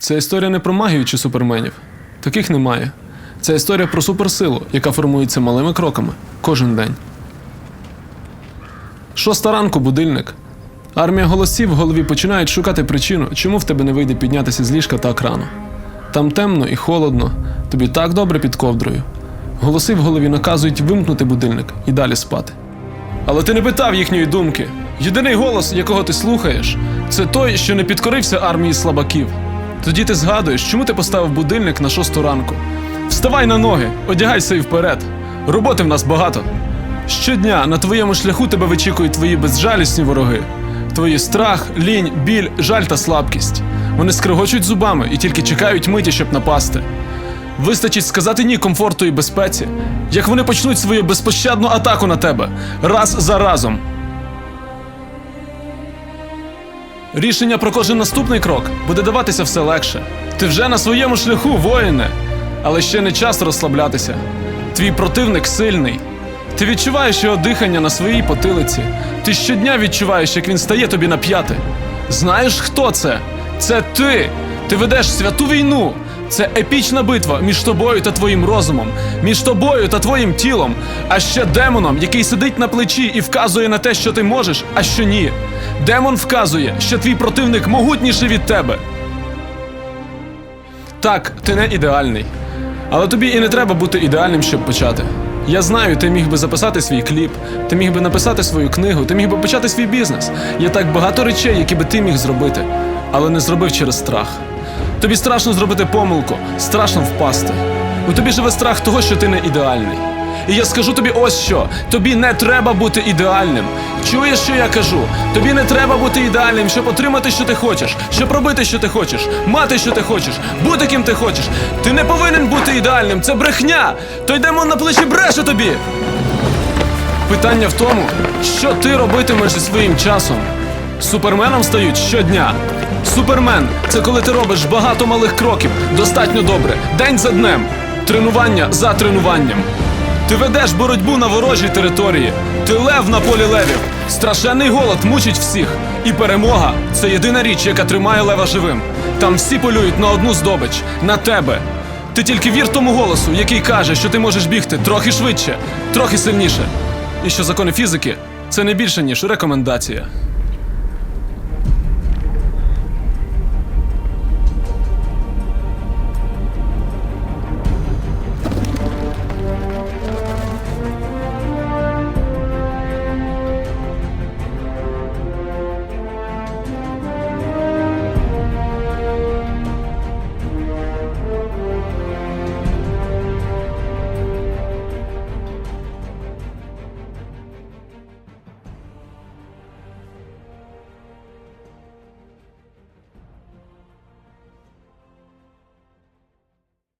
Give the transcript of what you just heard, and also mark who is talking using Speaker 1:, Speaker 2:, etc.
Speaker 1: Це історія не про магію чи суперменів. Таких немає. Це історія про суперсилу, яка формується малими кроками кожен день. Шоста ранку будильник. Армія голосів в голові починають шукати причину, чому в тебе не вийде піднятися з ліжка так рано. Там темно і холодно, тобі так добре під ковдрою. Голоси в голові наказують вимкнути будильник і далі спати. Але ти не питав їхньої думки. Єдиний голос, якого ти слухаєш, це той, що не підкорився армії слабаків. Тоді ти згадуєш, чому ти поставив будильник на шосту ранку. Вставай на ноги, одягайся і вперед. Роботи в нас багато. Щодня на твоєму шляху тебе вичікують твої безжалісні вороги. Твої страх, лінь, біль, жаль та слабкість. Вони скригочуть зубами і тільки чекають миті, щоб напасти. Вистачить сказати ні комфорту і безпеці, як вони почнуть свою безпощадну атаку на тебе раз за разом. Рішення про кожен наступний крок буде даватися все легше. Ти вже на своєму шляху, воїне, але ще не час розслаблятися. Твій противник сильний. Ти відчуваєш його дихання на своїй потилиці. Ти щодня відчуваєш, як він стає тобі на п'яти. Знаєш, хто це? Це ти! Ти ведеш святу війну. Це епічна битва між тобою та твоїм розумом, між тобою та твоїм тілом, а ще демоном, який сидить на плечі і вказує на те, що ти можеш, а що ні. Демон вказує, що твій противник могутніший від тебе. Так, ти не ідеальний. Але тобі і не треба бути ідеальним, щоб почати. Я знаю, ти міг би записати свій кліп, ти міг би написати свою книгу, ти міг би почати свій бізнес. Є так багато речей, які би ти міг зробити, але не зробив через страх. Тобі страшно зробити помилку, страшно впасти. У тобі живе страх того, що ти не ідеальний. І я скажу тобі ось що: тобі не треба бути ідеальним. Чуєш, що я кажу? Тобі не треба бути ідеальним, щоб отримати, що ти хочеш, щоб робити, що ти хочеш, мати, що ти хочеш, бути ким ти хочеш. Ти не повинен бути ідеальним, це брехня. Той демон на плечі бреше тобі. Питання в тому, що ти робитимеш зі своїм часом. Суперменом стають щодня. Супермен це коли ти робиш багато малих кроків, достатньо добре, день за днем, тренування за тренуванням. Ти ведеш боротьбу на ворожій території. Ти лев на полі левів. Страшенний голод мучить всіх. І перемога це єдина річ, яка тримає лева живим. Там всі полюють на одну здобич на тебе. Ти тільки вір тому голосу, який каже, що ти можеш бігти трохи швидше, трохи сильніше. І що закони фізики це не більше, ніж рекомендація.